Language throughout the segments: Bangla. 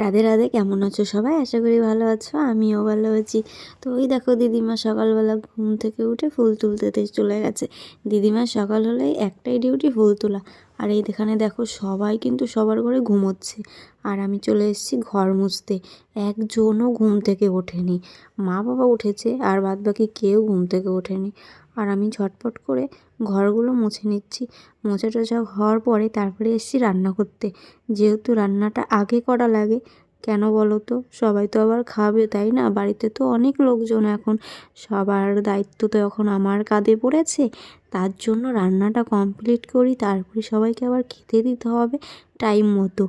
রাধে রাধে, কেমন আছো সবাই? আশা করি ভালো আছো, আমিও ভালো আছি। তো ওই দেখো দিদিমা সকালবেলা ঘুম থেকে উঠে ফুল তুলতে চলে গেছে। দিদিমার সকাল হলে একটাই ডিউটি ফুল তোলা। আর এই এখানে দেখো সবাই কিন্তু সবার ঘরে ঘুমোচ্ছে। আর আমি চলে এসেছি ঘর মুছতে। একজনও ঘুম থেকে ওঠেনি। মা বাবা উঠেছে আর বাদ বাকি কেউ ঘুম থেকে ওঠেনি। আর আমি ঝটপট করে ঘরগুলো মুছে নিচ্ছি। মোছা টোছা হওয়ার পরে তারপরে এসেছি রান্না করতে। যেহেতু রান্নাটা আগে করা লাগে কেন বলো তো? সবাই তো আবার খাবে, তাই না? বাড়িতে তো অনেক লোকজন এখন। সবার দায়িত্ব তো এখন আমার কাঁধে পড়েছে। তার জন্য রান্নাটা কমপ্লিট করি, তারপরে সবাইকে আবার খেতে দিতে হবে টাইম মতো।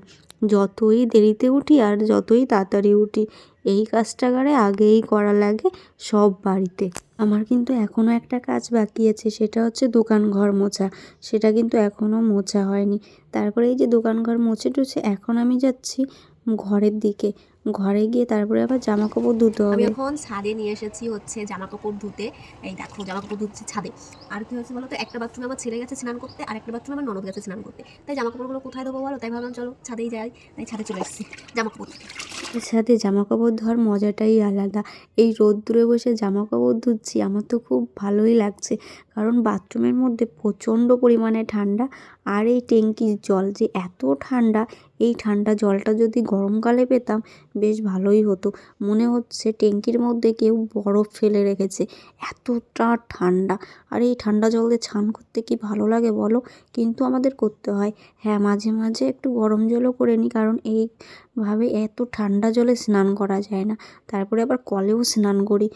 যতই দেরিতে উঠি আর যতই তাড়াতাড়ি উঠি, এই কাজটা করে আগেই করা লাগে সব বাড়িতে। আমার কিন্তু এখনও একটা কাজ বাকি আছে, সেটা হচ্ছে দোকান ঘর মোছা। সেটা কিন্তু এখনও মোছা হয়নি। তারপরে এই যে দোকান ঘর মুছে টুছে এখন আমি যাচ্ছি ঘরের দিকে। ঘরে গিয়ে তারপরে আবার জামা কাপড় ধুতে হবে। এখন ছাদে নিয়ে এসেছি হচ্ছে জামা কাপড় ধুতে। এই দেখো জামা কাপড় ধুচ্ছে ছাদে। আর কি হচ্ছে বলো তো একটা বাথরুমে আমার ছেলে গেছে স্নান করতে আর একটা বাথরুমে আমার ননদ গেছে স্নান করতে। তাই জামা কাপড়গুলো কোথায় দেবো বলো? তাই ভাবলাম চলো ছাদেই যাই। তাই ছাদে চলে এসেছি জামা কাপড় ধুতে। সাথে জামা কাপড় ধোয়ার মজাটাই আলাদা। এই রোদ্দুরে বসে জামা কাপড় ধুচ্ছি আমার তো খুব ভালোই লাগছে। কারণ বাথরুমের মধ্যে প্রচণ্ড পরিমাণে ঠান্ডা আর এই ট্যাঙ্কির জল যে এত ঠান্ডা, এই ঠান্ডা জলটা যদি গরমকালে পেতাম বেশ ভালোই হতো। মনে হচ্ছে ট্যাঙ্কির মধ্যে কেউ বরফ ফেলে রেখেছে। এতটা ঠান্ডা। আর এই ঠান্ডা জল দিয়ে স্নান করতে কি ভালো লাগে বলো? কিন্তু আমাদের করতে হয়। হ্যাঁ মাঝে মাঝে একটু গরম জলও করে নিই কারণ এইভাবে এত ঠান্ডা জলে স্নান করা যায় না। তারপরে আবার কলেও স্নান করি।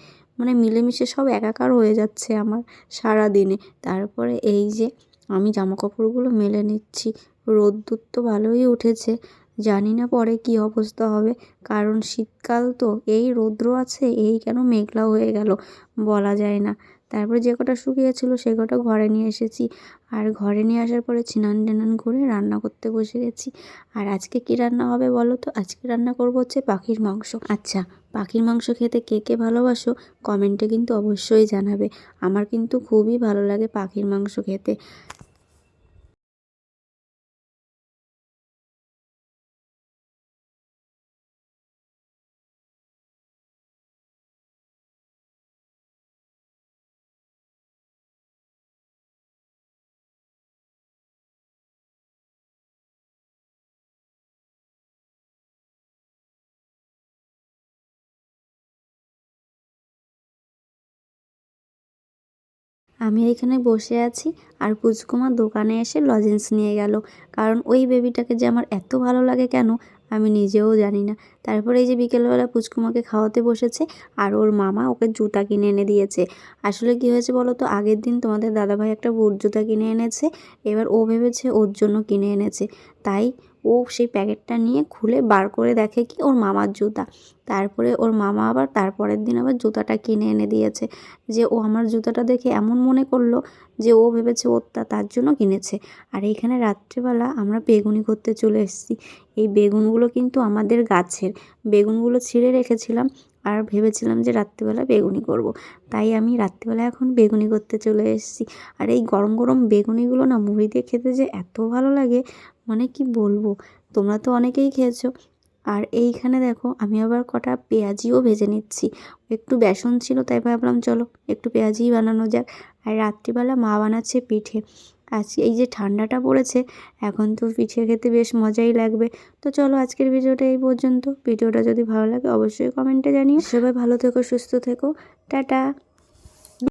মানে মিলেমিশে সব একাকার হয়ে যাচ্ছে আমার সারা দিনে তারপরে এই যে আমি জামা কাপড়গুলো মেলে নিচ্ছি। রোদ্দুর তো ভালোই উঠেছে। জানি না পরে কি অবস্থা হবে। কারণ শীতকাল তো, এই রৌদ্র আছে, এই কেন মেঘলা হয়ে গেল? বলা যায় না। তারপরে যে কটা শুকিয়েছিল সে কটা ঘরে নিয়ে এসেছি। আর ঘরে নিয়ে আসার পরে ছিনান টানান করে রান্না করতে বসে গেছি। আর আজকে কি রান্না হবে বলো তো? আজকে রান্না করব হচ্ছে পাখির মাংস। আচ্ছা পাখির মাংস খেতে কে কে ভালোবাসো কমেন্টে কিন্তু অবশ্যই জানাবে। আমার কিন্তু খুবই ভালো লাগে পাখির মাংস খেতে। আমি এখানে বসে আছি আর পুচকুমা দোকানে এসে লজেন্স নিয়ে গেল। কারণ ওই বেবিটাকে যে আমার এত ভালো লাগে কেন, আমি নিজেও জানি না। তারপরে এই যে বিকেলবেলা পুচকুমাকে খাওয়াতে বসেছে আর ওর মামা ওকে জুতা কিনে এনে দিয়েছে। আসলে কী হয়েছে বলো তো, আগের দিন তোমাদের দাদাভাই একটা বুট জুতা কিনে এনেছে, এবার ও ভেবেছে ওর জন্য কিনে এনেছে। তাই ও সেই প্যাকেটটা নিয়ে খুলে বার করে দেখে কি ওর মামার জুতা। তারপরে ওর মামা আবার তারপরের দিন আবার জুতাটা কিনে এনে দিয়েছে যে ও আমার জুতাটা দেখে এমন মনে করল যে ও ভেবেছে ওরটা তার জন্য কিনেছে। আর এইখানে রাত্রেবেলা আমরা বেগুনি করতে চলে এসেছি। এই বেগুনগুলো কিন্তু আমাদের গাছের। বেগুনগুলো ছিঁড়ে রেখেছিলাম। আর ভেবেছিলাম যে রাত্রিবেলা বেগুনি করব। তাই আমি রাত্রিবেলা এখন বেগুনি করতে চলে এসেছি। আর এই গরম গরম বেগুনিগুলো না মুড়ি দিয়ে খেতে যে এত ভালো লাগে মানে কি বলব? তোমরা তো অনেকেই খেয়েছো। আর এইখানে দেখো, আমি আবার কটা পেঁয়াজিও ভেজে নিচ্ছি। একটু বেসন ছিল, তাই ভাবলাম চলো একটু পেঁয়াজিই বানানো যাক। আর রাত্রিবেলা মা বানাচ্ছে পিঠে। আজকে এই যে ঠান্ডাটা পড়েছে, এখন তো পিঠে খেতে বেশ মজাই লাগবে। তো চলো আজকের ভিডিওটা এই পর্যন্ত। ভিডিওটা যদি ভালো লাগে অবশ্যই কমেন্টে জানিও। সবাই ভালো থেকো, সুস্থ থেকো। টাটা।